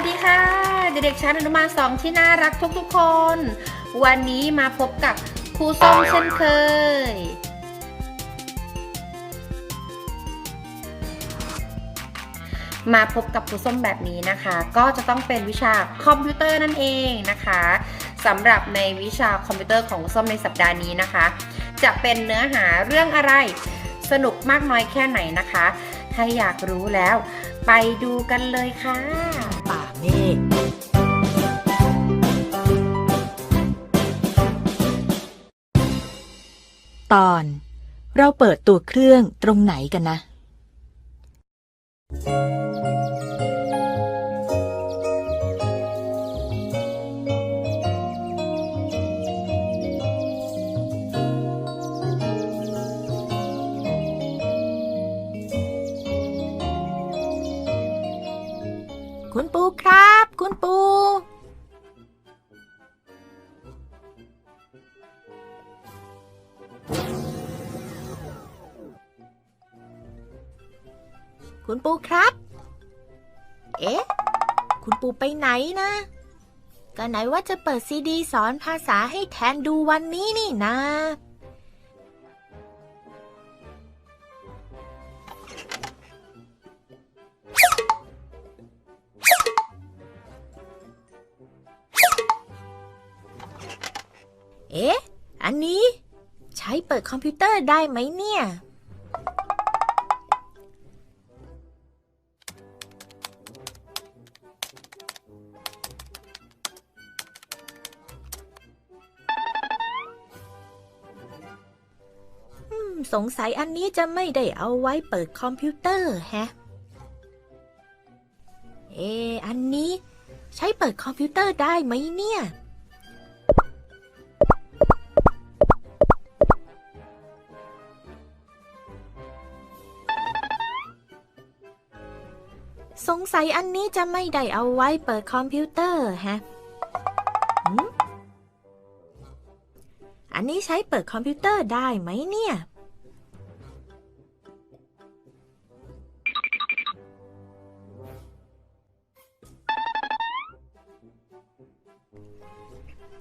วัสดีค่ะ เด็กๆชั้นอนุบาลสองที่น่ารักทุกๆคน วันนี้มาพบกับครูส้มเช่นเคย มาพบกับครูส้มแบบนี้นะคะ ก็จะต้องเป็นวิชาคอมพิวเตอร์นั่นเองนะคะสำหรับในวิชาคอมพิวเตอร์ของครูส้มในสัปดาห์นี้นะคะ จะเป็นเนื้อหาเรื่องอะไรสนุกมากน้อยแค่ไหนนะคะ ถ้าอยากรู้แล้ว ไปดูกันเลยค่ะ ตอน เราเปิดตัวเครื่องตรงไหนกันนะ คุณปูคุณปูครับ เอ๊ะ คุณปูไปไหนนะ ก็ไหนว่าจะเปิดซีดีสอนภาษาให้แทนดูวันนี้นี่นะ เอ๊ะ อันนี้ ใช้เปิดคอมพิวเตอร์ได้ไหมเนี่ย สงสัยอันนี้จะไม่ได้เอาไว้เปิดคอมพิวเตอร์แฮะ เอ อันนี้ ใช้เปิดคอมพิวเตอร์ได้ไหมเนี่ย สงสัยอันนี้จะไม่ได้เอาไว้เปิดคอมพิวเตอร์ฮะ อันนี้ใช้เปิดคอมพิวเตอร์ได้ไหมเนี่ย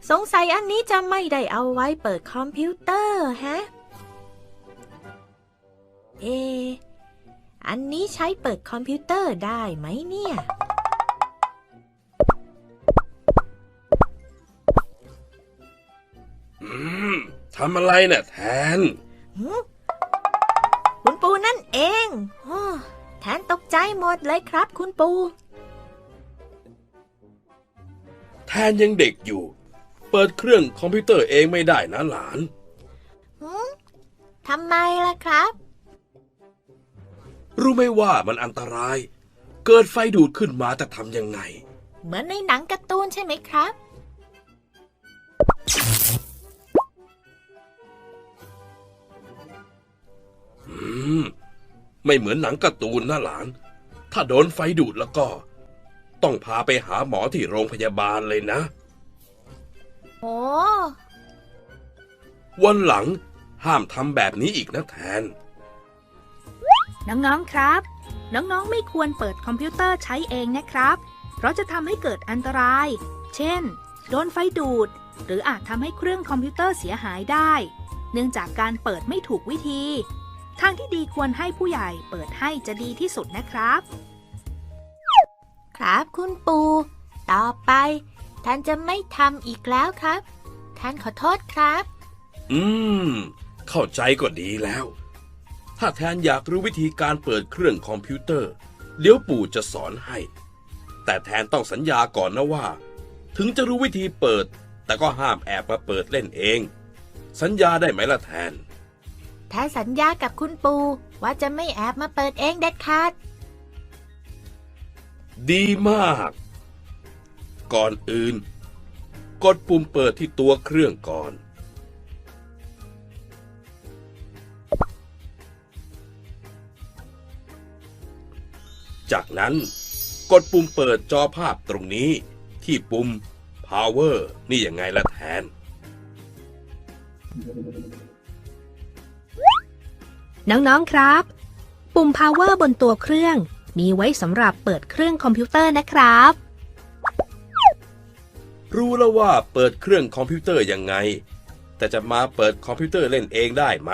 สงสัยอันนี้จะไม่ได้เอาไว้เปิดคอมพิวเตอร์ฮะ เอะ อันนี้ใช้เปิดคอมพิวเตอร์ได้ไหมเนี่ย อืมทำอะไรน่ะแทน หืมคุณปูนั่นเองโอ้แทนตกใจหมดเลยครับคุณปู แทนยังเด็กอยู่ เปิดเครื่องคอมพิวเตอร์เองไม่ได้นะหลานทำไมล่ะครับ รู้ไหมว่ามันอันตราย เกิดไฟดูดขึ้นมาจะทำยังไง เหมือนในหนังการ์ตูนใช่ไหมครับ อืม ไม่เหมือนหนังการ์ตูนนะหลาน ถ้าโดนไฟดูดแล้วก็ ต้องพาไปหาหมอที่โรงพยาบาลเลยนะ โอ้วันหลังห้ามทำแบบนี้อีกนะแทน น้องๆครับ น้องๆไม่ควรเปิดคอมพิวเตอร์ใช้เองนะครับ เพราะจะทำให้เกิดอันตราย เช่น โดนไฟดูด หรืออาจทำให้เครื่องคอมพิวเตอร์เสียหายได้ เนื่องจากการเปิดไม่ถูกวิธี ทางที่ดีควรให้ผู้ใหญ่เปิดให้จะดีที่สุดนะครับ ครับคุณปูต่อไป ท่านจะไม่ทำอีกแล้วครับ ท่านขอโทษครับ อืม เข้าใจก็ดีแล้ว ถ้าแทนอยากรู้วิธีการเปิดเครื่องคอมพิวเตอร์เดี๋ยวปู่จะสอนให้ แต่แทนต้องสัญญาก่อนนะว่า ถึงจะรู้วิธีเปิด แต่ก็ห้ามแอบมาเปิดเล่นเอง สัญญาได้ไหมล่ะแทน แทนสัญญากับคุณปูว่าจะไม่แอบมาเปิดเองเด็ดขาด ดีมาก ก่อนอื่น กดปุ่มเปิดที่ตัวเครื่องก่อน จากนั้นกดปุ่มเปิดจอภาพตรงนี้ที่ปุ่ม power นี่ยังไงล่ะแทน น้องๆครับ ปุ่ม power บนตัวเครื่อง มีไว้สำหรับเปิดเครื่องคอมพิวเตอร์นะครับ รู้แล้วว่าเปิดเครื่องคอมพิวเตอร์ยังไง แต่จะมาเปิดคอมพิวเตอร์เล่นเองได้ไหม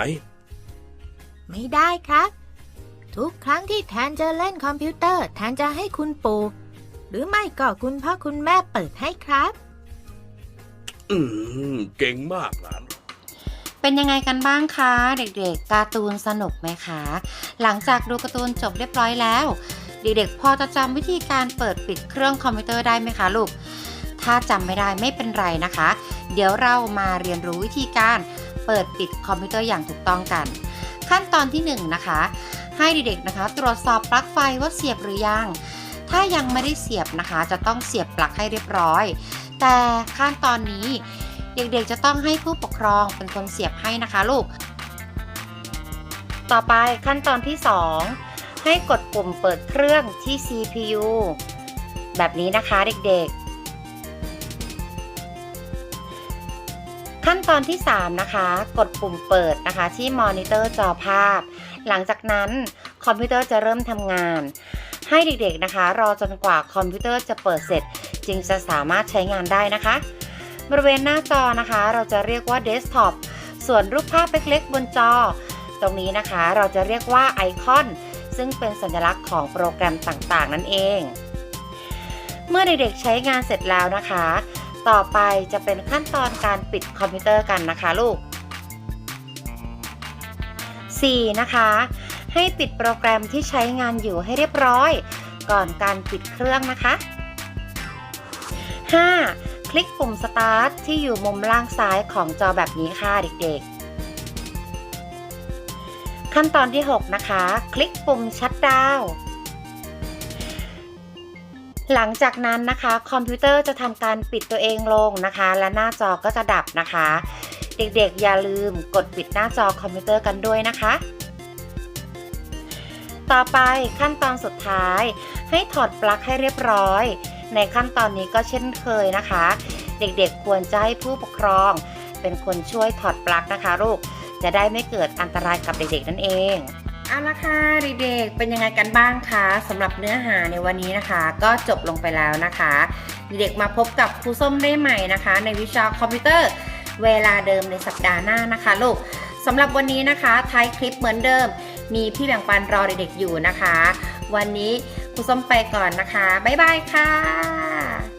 ไม่ได้ครับ ทุกครั้งที่แทนจะเล่นคอมพิวเตอร์แทนจะให้คุณปู่หรือไม่ก็คุณพ่อคุณแม่เปิดให้ครับ อืมเก่งมากหลานเป็นยังไงกันบ้างคะ เด็กๆ การ์ตูนสนุกไหมคะ หลังจากดูการ์ตูนจบเรียบร้อยแล้ว เด็กๆ พอจะจำวิธีการเปิดปิดเครื่องคอมพิวเตอร์ได้ไหมคะลูก ถ้าจำไม่ได้ไม่เป็นไรนะคะ เดี๋ยวเรามาเรียนรู้วิธีการเปิดปิดคอมพิวเตอร์อย่างถูกต้องกัน ขั้นตอนที่1นงนะคะ ให้เด็กๆนะคะ ตรวจสอบปลั๊กไฟว่าเสียบหรือยัง ถ้ายังไม่ได้เสียบนะคะ จะต้องเสียบปลั๊กให้เรียบร้อย แต่ขั้นตอนนี้เด็กๆจะต้องให้ผู้ปกครองเป็นคนเสียบให้นะคะลูก ต่อไปขั้นตอนที่ 2 ให้กดปุ่มเปิดเครื่องที่ CPU แบบนี้นะคะเด็กๆขั้นตอนที่ 3 นะคะ กดปุ่มเปิดนะคะที่มอนิเตอร์จอภาพ หลังจากนั้นคอมพิวเตอร์จะเริ่มทำงาน ให้เด็กๆนะคะ รอจนกว่าคอมพิวเตอร์จะเปิดเสร็จ จึงจะสามารถใช้งานได้นะคะ บริเวณหน้าจอนะคะ เราจะเรียกว่าเดสก์ท็อปส่วนรูปภาพเล็กๆบนจอ ตรงนี้นะคะเราจะเรียกว่าไอคอนซึ่งเป็นสัญลักษณ์ของโปรแกรมต่างๆ นั่นเอง เมื่อเด็กๆใช้งานเสร็จแล้วนะคะ ต่อไปจะเป็นขั้นตอนการปิดคอมพิวเตอร์กันนะคะลูก 4. นะคะ ให้ปิดโปรแกรมที่ใช้งานอยู่ให้เรียบร้อย ก่อนการปิดเครื่องนะคะ 5. คลิกปุ่ม Start ที่อยู่มุมล่างซ้ายของจอแบบนี้ค่ะเด็กๆ ขั้นตอนที่ 6 นะคะ คลิกปุ่ม Shutdown หลังจากนั้นนะคะ คอมพิวเตอร์จะทำการปิดตัวเองลงนะคะ และหน้าจอก็จะดับนะคะ เด็กๆ อย่าลืมกดปิดหน้าจอคอมพิวเตอร์กันด้วยนะคะ ต่อไปขั้นตอนสุดท้าย ให้ถอดปลั๊กให้เรียบร้อย ในขั้นตอนนี้ก็เช่นเคยนะคะ เด็กๆควรจะให้ผู้ปกครอง เป็นคนช่วยถอดปลั๊กนะคะลูกจะได้ไม่เกิดอันตรายกับเด็กๆนั่นเองเอาละค่ะเด็กๆเป็นยังไงกันบ้างคะสำหรับเนื้อหาในวันนี้นะคะ ก็จบลงไปแล้วนะคะ เด็กๆมาพบกับครูส้มได้ใหม่นะคะ ในวิชาคอมพิวเตอร์ เวลาเดิมในสัปดาห์หน้านะคะลูกสำหรับวันนี้นะคะท้ายคลิปเหมือนเดิม มีพี่แบ่งปันรอเด็กๆอยู่นะคะ วันนี้ครูส้มไปก่อนนะคะ บ๊ายบายค่ะ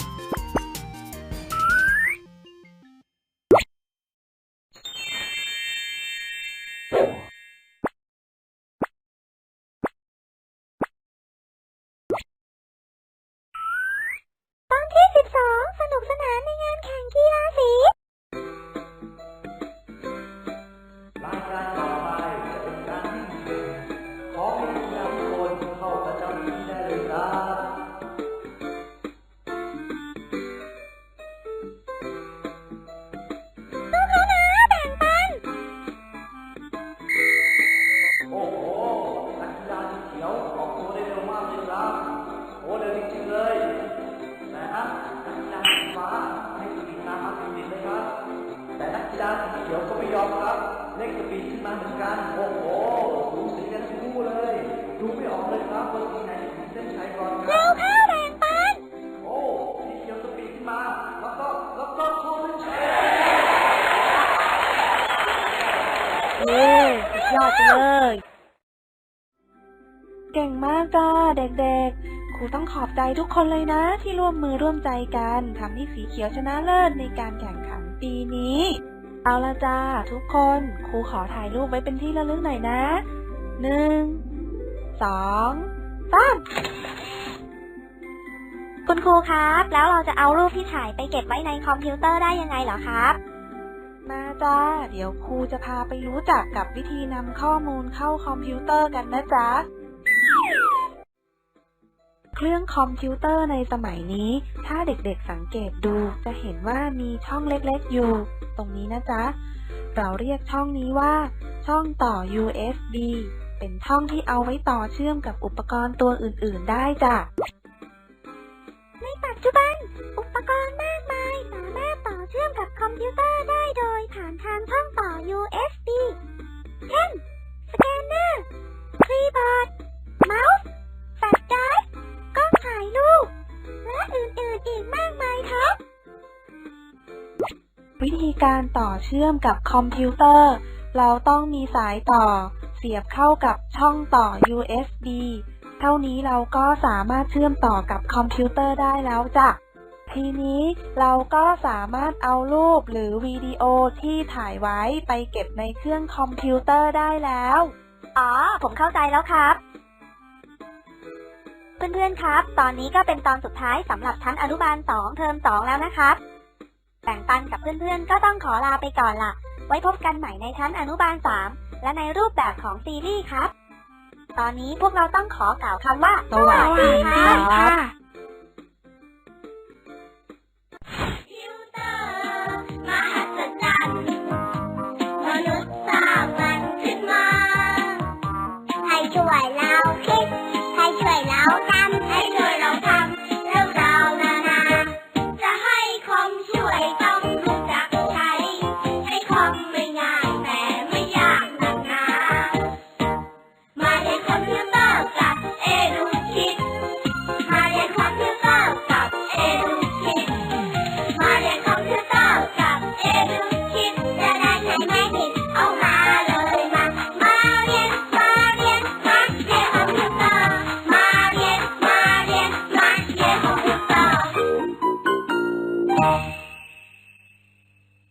มาเหมือนกันโอ้โหดูสีกันทั้งคู่เลยดูไม่ออกเลยครับว่าทีไหนจะถึงเส้นชัยก่อนคเร็รัวบเข้าแบ่งปันโอ้สีเขียวสปีดขึ้นมาแล้วก็แล้วก็โชว์เป็นชัยเย้สุดยอดไปเลยเก่งมากจ้าเด็กๆ ครูต้องขอบใจทุกคนเลยนะ ที่ร่วมมือร่วมใจกันทำให้สีเขียวชนะเลิศในการแข่งขันปีนี้ เอาละจ้าทุกคนครูขอถ่ายรูปไว้เป็นที่ระลึกหน่อยนะหนึ่งสองสามคุณครูครับ แล้วเราจะเอารูปที่ถ่ายไปเก็บไว้ในคอมพิวเตอร์ได้ยังไงเหรอครับ มาจ้า เดี๋ยวครูจะพาไปรู้จักกับวิธีนำข้อมูลเข้าคอมพิวเตอร์กันนะจ๊ะ เครื่องคอมพิวเตอร์ในสมัยนี้ ถ้าเด็กๆสังเกตดูจะเห็นว่ามีช่องเล็กๆอยู่ ตรงนี้นะจ๊ะ เราเรียกช่องนี้ว่า ช่องต่อ USB เป็นช่องที่เอาไว้ต่อเชื่อมกับอุปกรณ์ตัวอื่นๆได้จ้ะ ในปัจจุบัน อุปกรณ์มากมายสามารถต่อเชื่อมกับคอมพิวเตอร์ได้โดยผ่านทางช่อง เชื่อมกับคอมพิวเตอร์ เราต้องมีสายต่อ เสียบเข้ากับช่องต่อ USB เท่านี้เราก็สามารถเชื่อมต่อกับคอมพิวเตอร์ได้แล้วจ้ะ ทีนี้เราก็สามารถเอารูปหรือวิดีโอที่ถ่ายไว้ไปเก็บในเครื่องคอมพิวเตอร์ได้แล้ว อ๋อ ผมเข้าใจแล้วครับเพื่อนๆ ครับ ตอนนี้ก็เป็นตอนสุดท้ายสำหรับชั้นอนุบาล 2 เทอม 2 แล้วนะครับ แบ่งปันกับเพื่อนๆ ก็ต้องขอลาไปก่อนล่ะ ไว้พบกันใหม่ในชั้นอนุบาล 3 และในรูปแบบของซีรีส์ครับ ตอนนี้พวกเราต้องขอกล่าวคำว่า สวัสดีครับ